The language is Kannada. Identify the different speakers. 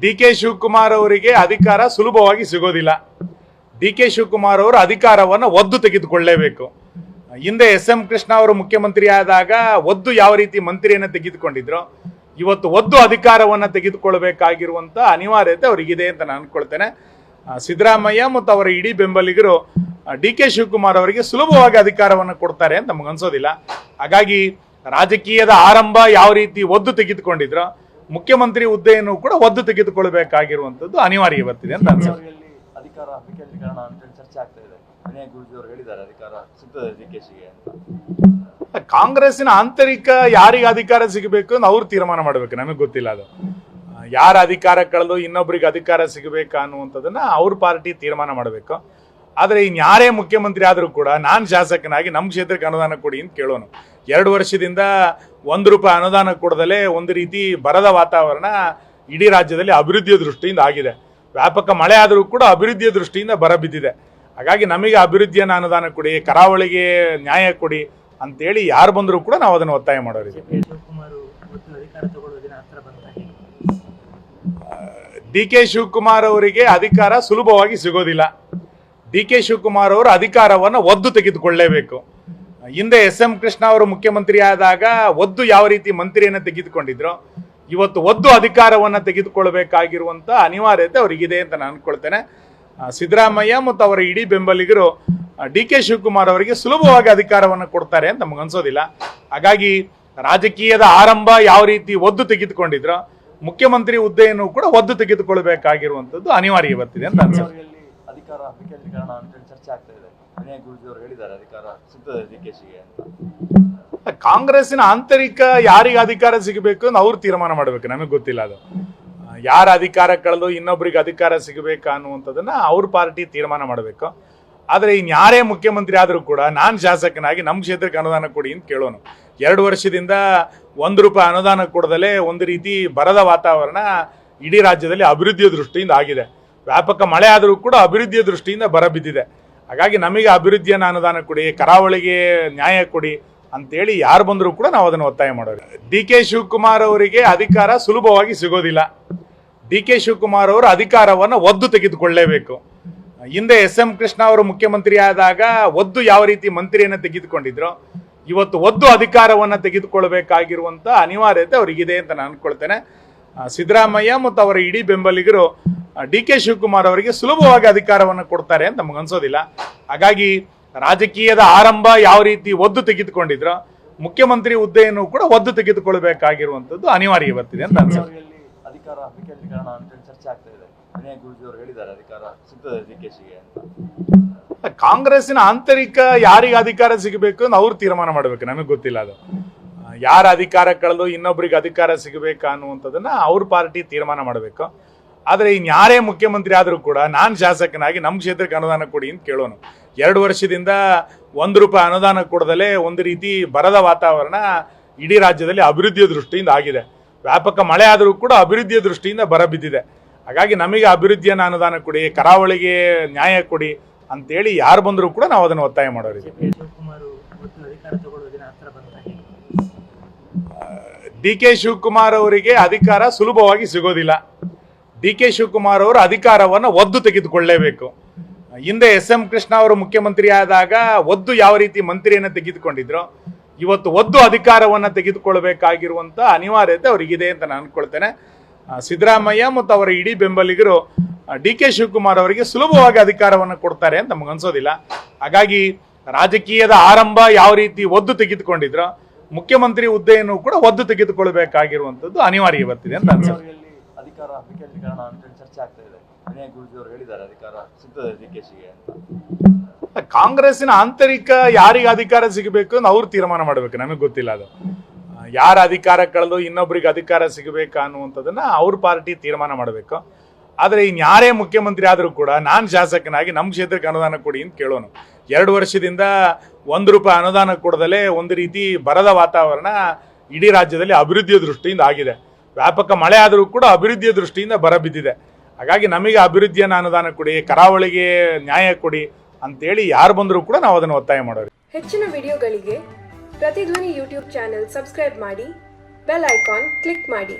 Speaker 1: ಡಿ ಕೆ ಶಿವಕುಮಾರ್ ಅವರಿಗೆ ಅಧಿಕಾರ ಸುಲಭವಾಗಿ ಸಿಗೋದಿಲ್ಲ. ಡಿ ಕೆ ಶಿವಕುಮಾರ್ ಅವರು ಅಧಿಕಾರವನ್ನು ಒದ್ದು ತೆಗೆದುಕೊಳ್ಳಲೇಬೇಕು ಹಿಂದೆ ಎಸ್ ಎಂ ಕೃಷ್ಣ ಅವರು ಮುಖ್ಯಮಂತ್ರಿ ಆದಾಗ ಒದ್ದು ಯಾವ ರೀತಿ ಮಂತ್ರಿಯನ್ನು ತೆಗೆದುಕೊಂಡಿದ್ರು ಇವತ್ತು ಒದ್ದು ಅಧಿಕಾರವನ್ನು ತೆಗೆದುಕೊಳ್ಬೇಕಾಗಿರುವಂತ ಅನಿವಾರ್ಯತೆ ಅವರಿಗಿದೆ ಅಂತ ನಾನು ಅನ್ಕೊಳ್ತೇನೆ. ಆ, ಸಿದ್ದರಾಮಯ್ಯ ಮತ್ತು ಅವರ ಇಡೀ ಬೆಂಬಲಿಗರು ಡಿ ಕೆ ಶಿವಕುಮಾರ್ ಅವರಿಗೆ ಸುಲಭವಾಗಿ ಅಧಿಕಾರವನ್ನು ಕೊಡ್ತಾರೆ ಅಂತ ನಮಗನ್ಸೋದಿಲ್ಲ ಹಾಗಾಗಿ ರಾಜಕೀಯದ ಆರಂಭ ಯಾವ ರೀತಿ ಒದ್ದು ತೆಗೆದುಕೊಂಡಿದ್ರು ಮುಖ್ಯಮಂತ್ರಿ ಹುದ್ದೆಯನ್ನು ಕೂಡ ಒದ್ದು ತೆಗೆದುಕೊಳ್ಬೇಕಾಗಿರುವಂತದ್ದು ಅನಿವಾರ್ಯ ಬರ್ತಿದೆ ಅಂತ ಅನ್ಸುತ್ತೆ.
Speaker 2: ಅಧಿಕಾರ ವಿಕೇಂದ್ರೀಕರಣ ಅಂತೇಳಿ ಚರ್ಚೆ ಆಗ್ತಾ ಇದೆ. ವಿನಯ ಗುರುಜಿ ಅವರು ಹೇಳಿದ್ದಾರೆ ಅಧಿಕಾರ ಸಿಗ್ತದೆ ಡಿ ಕೆ ಶಿಗೆ ಅಂತ
Speaker 1: ಕಾಂಗ್ರೆಸ್ಸಿನ ಆಂತರಿಕ ಯಾರಿಗೆ ಅಧಿಕಾರ ಸಿಗಬೇಕು ಅಂತ ಅವ್ರು ತೀರ್ಮಾನ ಮಾಡಬೇಕು ನಮಗೆ ಗೊತ್ತಿಲ್ಲ ಅದು. ಯಾರ ಅಧಿಕಾರ ಕಳೆದು ಇನ್ನೊಬ್ರಿಗೆ ಅಧಿಕಾರ ಸಿಗಬೇಕು ಅನ್ನುವಂಥದ್ದನ್ನ ಅವ್ರ ಪಾರ್ಟಿ ತೀರ್ಮಾನ ಮಾಡಬೇಕು. ಆದರೆ ಇನ್ಯಾರೇ ಮುಖ್ಯಮಂತ್ರಿ ಆದರೂ ಕೂಡ ನಾನು ಶಾಸಕನಾಗಿ ನಮ್ಮ ಕ್ಷೇತ್ರಕ್ಕೆ ಅನುದಾನ ಕೊಡಿ ಅಂತ ಕೇಳೋನು. ಎರಡು ವರ್ಷದಿಂದ ಒಂದು ರೂಪಾಯಿ ಅನುದಾನ ಕೊಡದಲೇ ಒಂದು ರೀತಿ ಬರದ ವಾತಾವರಣ ಇಡೀ ರಾಜ್ಯದಲ್ಲಿ ಅಭಿವೃದ್ಧಿಯ ದೃಷ್ಟಿಯಿಂದ ಆಗಿದೆ. ವ್ಯಾಪಕ ಮಳೆ ಆದರೂ ಕೂಡ ಅಭಿವೃದ್ಧಿಯ ದೃಷ್ಟಿಯಿಂದ ಬರ ಬಿದ್ದಿದೆ. ಹಾಗಾಗಿ ನಮಗೆ ಅಭಿವೃದ್ಧಿಯನ್ನು ಅನುದಾನ ಕೊಡಿ ಕರಾವಳಿಗೆ ನ್ಯಾಯ ಕೊಡಿ ಅಂತೇಳಿ ಯಾರು ಬಂದರೂ ಕೂಡ ನಾವು ಅದನ್ನು ಒತ್ತಾಯ
Speaker 3: ಬಂದಾಗ
Speaker 1: ಡಿ ಕೆ. ಶಿವಕುಮಾರ್ ಅವರಿಗೆ ಅಧಿಕಾರ ಸುಲಭವಾಗಿ ಸಿಗೋದಿಲ್ಲ. ಡಿ ಕೆ ಶಿವಕುಮಾರ್ ಅವರು ಅಧಿಕಾರವನ್ನು ಒದ್ದು ತೆಗೆದುಕೊಳ್ಳಲೇಬೇಕು ಹಿಂದೆ ಎಸ್ ಎಂ ಕೃಷ್ಣ ಅವರು ಮುಖ್ಯಮಂತ್ರಿ ಆದಾಗ ಒದ್ದು ಯಾವ ರೀತಿ ಮಂತ್ರಿಯನ್ನು ತೆಗೆದುಕೊಂಡಿದ್ರು, ಇವತ್ತು ಒದ್ದು ಅಧಿಕಾರವನ್ನು ತೆಗೆದುಕೊಳ್ಬೇಕಾಗಿರುವಂಥ ಅನಿವಾರ್ಯತೆ ಅವರಿಗಿದೆ ಅಂತ ನಾನು ಅನ್ಕೊಳ್ತೇನೆ. ಸಿದ್ದರಾಮಯ್ಯ ಮತ್ತು ಅವರ ಇಡೀ ಬೆಂಬಲಿಗರು ಡಿ ಕೆ ಶಿವಕುಮಾರ್ ಅವರಿಗೆ ಸುಲಭವಾಗಿ ಅಧಿಕಾರವನ್ನು ಕೊಡ್ತಾರೆ ಅಂತ ನಮ್ಗೆ ಅನ್ಸೋದಿಲ್ಲ. ಹಾಗಾಗಿ ರಾಜಕೀಯದ ಆರಂಭ ಯಾವ ರೀತಿ ಒದ್ದು ತೆಗೆದುಕೊಂಡಿದ್ರು, ಮುಖ್ಯಮಂತ್ರಿ ಹುದ್ದೆಯನ್ನು ಕೂಡ ಒದ್ದು ತೆಗೆದುಕೊಳ್ಳಬೇಕಾಗಿರುವಂಥದ್ದು ಅನಿವಾರ್ಯ ಬರ್ತಿದೆ ಅಂತ ಅನ್ಸುತ್ತೆ.
Speaker 2: ಅಧಿಕಾರ ವಿಕೇಂದ್ರೀಕರಣ ಅಂತೇಳಿ ಚರ್ಚೆ ಆಗ್ತಾ ಇದೆ. ವಿನಯ್ ಗುರುಜಿ ಅವರು ಹೇಳಿದ್ದಾರೆ ಅಧಿಕಾರ ಸಿಗ್ತದೆ ಡಿ ಅಂತ.
Speaker 1: ಕಾಂಗ್ರೆಸ್ಸಿನ ಆಂತರಿಕ ಯಾರಿಗೆ ಅಧಿಕಾರ ಸಿಗಬೇಕು ಅಂತ ಅವ್ರು ತೀರ್ಮಾನ ಮಾಡಬೇಕು, ನಮಗೆ ಗೊತ್ತಿಲ್ಲ ಅದು. ಯಾರು ಅಧಿಕಾರ ಕಳೆದು ಇನ್ನೊಬ್ರಿಗೆ ಅಧಿಕಾರ ಸಿಗಬೇಕು ಅನ್ನುವಂಥದ್ದನ್ನು ಅವ್ರ ಪಾರ್ಟಿ ತೀರ್ಮಾನ ಮಾಡಬೇಕು. ಆದರೆ ಇನ್ಯಾರೇ ಮುಖ್ಯಮಂತ್ರಿ ಆದರೂ ಕೂಡ ನಾನು ಶಾಸಕನಾಗಿ ನಮ್ಮ ಕ್ಷೇತ್ರಕ್ಕೆ ಅನುದಾನ ಕೊಡಿ ಅಂತ ಕೇಳೋನು. ಎರಡು ವರ್ಷದಿಂದ ಒಂದು ರೂಪಾಯಿ ಅನುದಾನ ಕೊಡದಲೇ ಒಂದು ರೀತಿ ಬರದ ವಾತಾವರಣ ಇಡೀ ರಾಜ್ಯದಲ್ಲಿ ಅಭಿವೃದ್ಧಿಯ ದೃಷ್ಟಿಯಿಂದ ಆಗಿದೆ. ವ್ಯಾಪಕ ಮಳೆ ಆದರೂ ಕೂಡ ಅಭಿವೃದ್ಧಿಯ ದೃಷ್ಟಿಯಿಂದ ಬರ ಬಿದ್ದಿದೆ. ಹಾಗಾಗಿ ನಮಗೆ ಅಭಿವೃದ್ಧಿಯನ್ನು ಅನುದಾನ ಕೊಡಿ, ಕರಾವಳಿಗೆ ನ್ಯಾಯ ಕೊಡಿ ಅಂತೇಳಿ ಯಾರು ಬಂದರೂ ಕೂಡ ನಾವು ಅದನ್ನು ಒತ್ತಾಯ ಮಾಡೋದು ಡಿ ಕೆ ಶಿವಕುಮಾರ್ ಅವರಿಗೆ ಅಧಿಕಾರ ಸುಲಭವಾಗಿ ಸಿಗೋದಿಲ್ಲ. ಡಿ ಕೆ ಶಿವಕುಮಾರ್ ಅವರು ಅಧಿಕಾರವನ್ನು ಒದ್ದು ತೆಗೆದುಕೊಳ್ಳಲೇಬೇಕು ಹಿಂದೆ ಎಸ್ ಎಂ ಕೃಷ್ಣ ಅವರು ಮುಖ್ಯಮಂತ್ರಿ ಆದಾಗ ಒದ್ದು ಯಾವ ರೀತಿ ಮಂತ್ರಿಯನ್ನು ತೆಗೆದುಕೊಂಡಿದ್ರು, ಇವತ್ತು ಒದ್ದು ಅಧಿಕಾರವನ್ನು ತೆಗೆದುಕೊಳ್ಳಬೇಕಾಗಿರುವಂಥ ಅನಿವಾರ್ಯತೆ ಅವರಿಗಿದೆ ಅಂತ ನಾನು ಅನ್ಕೊಳ್ತೇನೆ. ಸಿದ್ದರಾಮಯ್ಯ ಮತ್ತು ಅವರ ಇಡೀ ಬೆಂಬಲಿಗರು ಡಿ ಕೆ ಶಿವಕುಮಾರ್ ಅವರಿಗೆ ಸುಲಭವಾಗಿ ಅಧಿಕಾರವನ್ನು ಕೊಡ್ತಾರೆ ಅಂತ ನಮ್ಗೆ ಅನ್ಸೋದಿಲ್ಲ. ಹಾಗಾಗಿ ರಾಜಕೀಯದ ಆರಂಭ ಯಾವ ರೀತಿ ಒದ್ದು ತೆಗೆದುಕೊಂಡಿದ್ರು ಮುಖ್ಯಮಂತ್ರಿ ಹುದ್ದೆಯನ್ನು ಕೂಡ ಒದ್ದು ತೆಗೆದುಕೊಳ್ಬೇಕಾಗಿರುವಂತದ್ದು ಅನಿವಾರ್ಯ ಬರ್ತಿದೆ ಅಂತ ಅನ್ಸುತ್ತೆ.
Speaker 2: ಅಧಿಕಾರ ವಿಕೇಂದ್ರೀಕರಣ ಅಂತೇಳಿ ಚರ್ಚೆ ಆಗ್ತಾ ಇದೆ. ವಿನಯ್ ಗುರುಜಿ ಅವರು ಹೇಳಿದ್ದಾರೆ ಅಧಿಕಾರ ಸಿಗ್ತದೆ ಡಿ ಕೆ ಶಿಗೆ ಅಂತ.
Speaker 1: ಕಾಂಗ್ರೆಸ್ಸಿನ ಆಂತರಿಕ ಯಾರಿಗೆ ಅಧಿಕಾರ ಸಿಗಬೇಕು ಅಂತ ಅವ್ರು ತೀರ್ಮಾನ ಮಾಡಬೇಕು ನಮಗೆ ಗೊತ್ತಿಲ್ಲ ಅದು. ಯಾರ ಅಧಿಕಾರ ಕಳೆದು ಇನ್ನೊಬ್ರಿಗೆ ಅಧಿಕಾರ ಸಿಗಬೇಕಾ ಅನ್ನುವಂಥದ್ದನ್ನ ಅವ್ರ ಪಾರ್ಟಿ ತೀರ್ಮಾನ ಮಾಡಬೇಕು. ಆದರೆ ಇನ್ಯಾರೇ ಮುಖ್ಯಮಂತ್ರಿ ಆದರೂ ಕೂಡ ನಾನು ಶಾಸಕನಾಗಿ ನಮ್ಮ ಕ್ಷೇತ್ರಕ್ಕೆ ಅನುದಾನ ಕೊಡಿ ಅಂತ ಕೇಳೋನು. ಎರಡು ವರ್ಷದಿಂದ ಒಂದು ರೂಪಾಯಿ ಅನುದಾನ ಕೊಡದಲೇ ಒಂದು ರೀತಿ ಬರದ ವಾತಾವರಣ ಇಡೀ ರಾಜ್ಯದಲ್ಲಿ ಅಭಿವೃದ್ಧಿಯ ದೃಷ್ಟಿಯಿಂದ ಆಗಿದೆ. ವ್ಯಾಪಕ ಮಳೆ ಆದರೂ ಕೂಡ ಅಭಿವೃದ್ಧಿಯ ದೃಷ್ಟಿಯಿಂದ ಬರ ಬಿದ್ದಿದೆ. ಹಾಗಾಗಿ ನಮಗೆ ಅಭಿವೃದ್ಧಿಯನ್ನು ಅನುದಾನ ಕೊಡಿ, ಕರಾವಳಿಗೆ ನ್ಯಾಯ ಕೊಡಿ ಅಂತೇಳಿ ಯಾರು ಬಂದರೂ ಕೂಡ ನಾವು ಅದನ್ನು ಒತ್ತಾಯ
Speaker 3: ಬಂದಾಗ
Speaker 1: ಡಿ ಕೆ ಶಿವಕುಮಾರ್ ಅವರಿಗೆ ಅಧಿಕಾರ ಸುಲಭವಾಗಿ ಸಿಗೋದಿಲ್ಲ. ಡಿ ಕೆ ಶಿವಕುಮಾರ್ ಅವರು ಅಧಿಕಾರವನ್ನು ಒದ್ದು ತೆಗೆದುಕೊಳ್ಳಲೇಬೇಕು ಹಿಂದೆ ಎಸ್ ಎಂ ಕೃಷ್ಣ ಅವರು ಮುಖ್ಯಮಂತ್ರಿ ಆದಾಗ ಒದ್ದು ಯಾವ ರೀತಿ ಮಂತ್ರಿಯನ್ನು ತೆಗೆದುಕೊಂಡಿದ್ರು, ಇವತ್ತು ಒದ್ದು ಅಧಿಕಾರವನ್ನು ತೆಗೆದುಕೊಳ್ಳಬೇಕಾಗಿರುವಂಥ ಅನಿವಾರ್ಯತೆ ಅವರಿಗಿದೆ ಅಂತ ನಾನು ಅನ್ಕೊಳ್ತೇನೆ. ಸಿದ್ದರಾಮಯ್ಯ ಮತ್ತು ಅವರ ಇಡೀ ಬೆಂಬಲಿಗರು ಡಿ ಕೆ ಶಿವಕುಮಾರ್ ಅವರಿಗೆ ಸುಲಭವಾಗಿ ಅಧಿಕಾರವನ್ನು ಕೊಡ್ತಾರೆ ಅಂತ ನಮ್ಗೆ ಅನ್ಸೋದಿಲ್ಲ. ಹಾಗಾಗಿ ರಾಜಕೀಯದ ಆರಂಭ ಯಾವ ರೀತಿ ಒದ್ದು ತೆಗೆದುಕೊಂಡಿದ್ರು, ಮುಖ್ಯಮಂತ್ರಿ ಹುದ್ದೆಯನ್ನು ಕೂಡ ಒದ್ದು ತೆಗೆದುಕೊಳ್ಬೇಕಾಗಿರುವಂಥದ್ದು ಅನಿವಾರ್ಯ ಬರ್ತಿದೆ ಅಂತ ಅನ್ಸುತ್ತೆ.
Speaker 2: ಅಧಿಕಾರ ವಿಕೇಂದ್ರೀಕರಣ ಅಂತೇಳಿ ಚರ್ಚೆ ಆಗ್ತಾ ಇದೆ. ವಿನಯ್ ಗುರುಜಿ ಅವರು ಹೇಳಿದ್ದಾರೆ, ಅಧಿಕಾರ ಸಿಗ್ತದೆ ಡಿ ಕೆ ಶಿಗೆ ಅಂತ.
Speaker 1: ಆಂತರಿಕ ಯಾರಿಗೆ ಅಧಿಕಾರ ಸಿಗಬೇಕು ಅಂತ ಅವ್ರು ತೀರ್ಮಾನ ಮಾಡಬೇಕು, ನಮಗೆ ಗೊತ್ತಿಲ್ಲ ಅದು. ಯಾರು ಅಧಿಕಾರ ಕಳೆದು ಇನ್ನೊಬ್ರಿಗೆ ಅಧಿಕಾರ ಸಿಗಬೇಕು ಅನ್ನುವಂಥದ್ದನ್ನ ಅವ್ರ ಪಾರ್ಟಿ ತೀರ್ಮಾನ ಮಾಡಬೇಕು. ಆದರೆ ಇನ್ಯಾರೇ ಮುಖ್ಯಮಂತ್ರಿ ಆದರೂ ಕೂಡ ನಾನು ಶಾಸಕನಾಗಿ ನಮ್ಮ ಕ್ಷೇತ್ರಕ್ಕೆ ಅನುದಾನ ಕೊಡಿ ಅಂತ ಕೇಳೋನು. ಎರಡು ವರ್ಷದಿಂದ ಒಂದು ರೂಪಾಯಿ ಅನುದಾನ ಕೊಡದಲೇ ಒಂದು ರೀತಿ ಬರದ ವಾತಾವರಣ ಇಡೀ ರಾಜ್ಯದಲ್ಲಿ ಅಭಿವೃದ್ಧಿಯ ದೃಷ್ಟಿಯಿಂದ ಆಗಿದೆ. ವ್ಯಾಪಕ ಮಳೆ ಆದರೂ ಕೂಡ ಅಭಿವೃದ್ಧಿಯ ದೃಷ್ಟಿಯಿಂದ ಬರ ಬಿದ್ದಿದೆ. ಹಾಗಾಗಿ ನಮಗೆ ಅಭಿವೃದ್ಧಿಯನ್ನು ಅನುದಾನ ಕೊಡಿ, ಕರಾವಳಿಗೆ ನ್ಯಾಯ ಕೊಡಿ ಅಂತೇಳಿ ಯಾರು ಬಂದರೂ ಕೂಡ ನಾವು ಅದನ್ನು ಒತ್ತಾಯ ಮಾಡೋರು.
Speaker 4: ಹೆಚ್ಚಿನ ವಿಡಿಯೋಗಳಿಗೆ ಪ್ರತಿಧ್ವನಿ ಯೂಟ್ಯೂಬ್ ಚಾನೆಲ್ ಸಬ್ಸ್ಕ್ರೈಬ್ ಮಾಡಿ, ಬೆಲ್ ಐಕಾನ್ ಕ್ಲಿಕ್ ಮಾಡಿ.